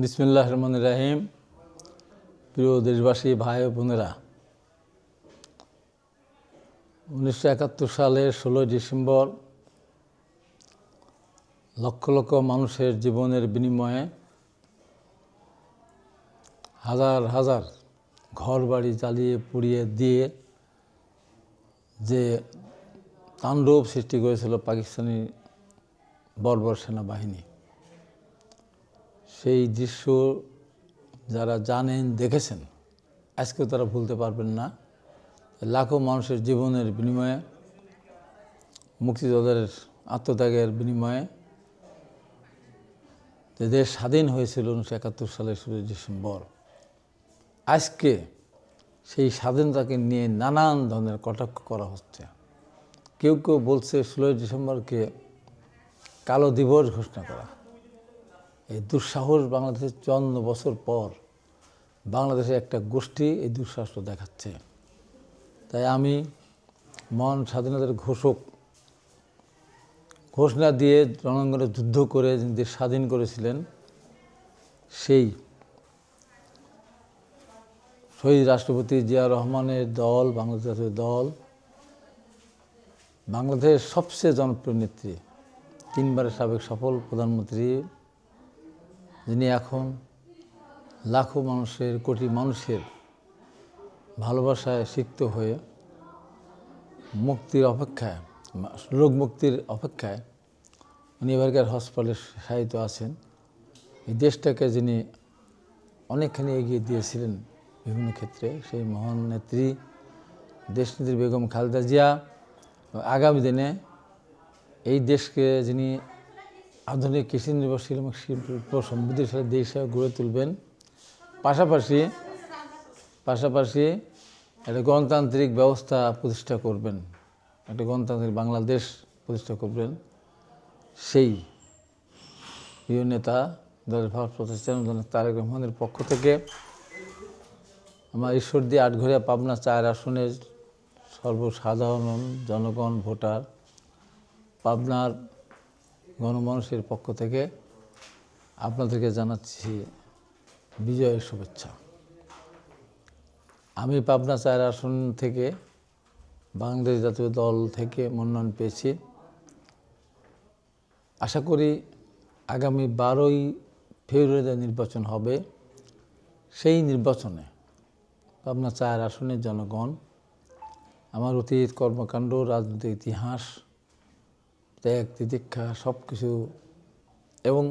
বিসমিল্লাহ রহমান রাহিম। প্রিয় দেশবাসী, ভাই বোনেরা, উনিশশো একাত্তর সালের ষোলোই ডিসেম্বর লক্ষ লক্ষ মানুষের জীবনের বিনিময়ে হাজার হাজার ঘর বাড়ি জ্বালিয়ে পুড়িয়ে দিয়ে যে তাণ্ডব সৃষ্টি করেছিল পাকিস্তানি বর্বর সেনাবাহিনী। সেই দৃশ্য যারা জানেন, দেখেছেন, আজকেও তারা ভুলতে পারবেন না। লাখো মানুষের জীবনের বিনিময়ে, মুক্তিযোদ্ধাদের আত্মত্যাগের বিনিময়ে যে দেশ স্বাধীন হয়েছিল উনিশশো একাত্তর সালের ষোলোই ডিসেম্বর, আজকে সেই স্বাধীনতাকে নিয়ে নানান ধরনের কটাক্ষ করা হচ্ছে। কেউ কেউ বলছে, ষোলোই ডিসেম্বরকে কালো দিবস ঘোষণা করা। এই দুঃসাহস বাংলাদেশের চন্দ্র বছর পর বাংলাদেশে একটা গোষ্ঠী এই দুঃসাহস দেখাচ্ছে। তাই আমি মন স্বাধীনতার ঘোষক, ঘোষণা দিয়ে রণাঙ্গনে যুদ্ধ করে যিনি দেশ স্বাধীন করেছিলেন, সেই শহীদ রাষ্ট্রপতি জিয়া রহমানের দল, বাংলাদেশ জাতীয় দল, বাংলাদেশের সবচেয়ে জনপ্রিয় নেত্রী, তিনবারের সাবেক সফল প্রধানমন্ত্রী যিনি এখন লাখো মানুষের, কোটি মানুষের ভালোবাসায় সিক্ত হয়ে মুক্তির অপেক্ষায়, রোগ মুক্তির অপেক্ষায় উনি এবারকার হসপিটালে সাহিত্য আছেন। এই দেশটাকে যিনি অনেকখানি এগিয়ে দিয়েছিলেন বিভিন্ন ক্ষেত্রে, সেই মহান নেত্রী, দেশনেত্রী বেগম খালেদা জিয়া, আগামী দিনে এই দেশকে যিনি আধুনিক কৃষি নির্ভরশীল এবং শিল্প সমৃদ্ধিশালী দেশ হিসাবে গড়ে তুলবেন। পাশাপাশি পাশাপাশি একটা গণতান্ত্রিক ব্যবস্থা প্রতিষ্ঠা করবেন। একটা গণতান্ত্রিক বাংলাদেশ প্রতিষ্ঠা করবেন। সেই প্রিয় নেতা দলের ভারপ্রাপ্ত চেয়ারম্যান তারেক রহমানের পক্ষ থেকে আমার ঈশ্বরদী আটঘরিয়া পাবনা চার আসনের সর্বসাধারণ জনগণ, ভোটার, পাবনার গণমানুষের পক্ষ থেকে আপনাদেরকে জানাচ্ছি বিজয়ের শুভেচ্ছা। আমি পাবনা চার আসন থেকে বাংলাদেশ জাতীয় দল থেকে মনোনয়ন পেয়েছি। আশা করি আগামী বারোই ফেব্রুয়ারিতে নির্বাচন হবে। সেই নির্বাচনে পাবনা চার আসনের জনগণ, আমার অতীত কর্মকাণ্ড, রাজনৈতিক ইতিহাস ত্যাগ, তিতিক্ষা সব কিছু এবং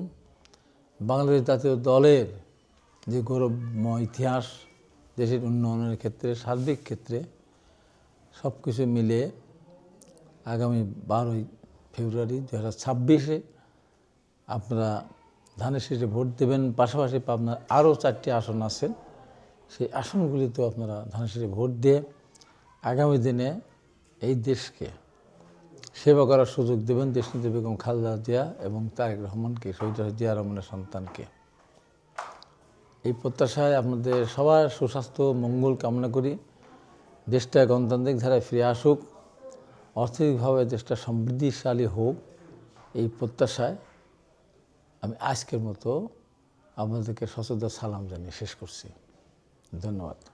বাংলাদেশ জাতীয় দলের যে গৌরবময় ইতিহাস, দেশের উন্নয়নের ক্ষেত্রে, সার্বিক ক্ষেত্রে সব কিছু মিলে আগামী বারোই ফেব্রুয়ারি দু হাজার ছাব্বিশে আপনারা ধানের শীষে ভোট দেবেন। পাশাপাশি আপনার আরও চারটি আসন আছে। সেই আসনগুলিতেও আপনারা ধানের শীষে ভোট দিয়ে আগামী দিনে এই দেশকে সেবা করার সুযোগ দেবেন দেশনীতি বেগম খালদা জিয়া এবং তারেক রহমানকে, শহীদ জিয়া রহমানের সন্তানকে। এই প্রত্যাশায় আপনাদের সবার সুস্বাস্থ্য, মঙ্গল কামনা করি। দেশটা গণতান্ত্রিক ধারায় ফিরে আসুক। অর্থনৈতিকভাবে দেশটা সমৃদ্ধিশালী হোক, এই প্রত্যাশায় আমি আজকের মতো আপনাদেরকে সচেতন সালাম জানিয়ে শেষ করছি। ধন্যবাদ।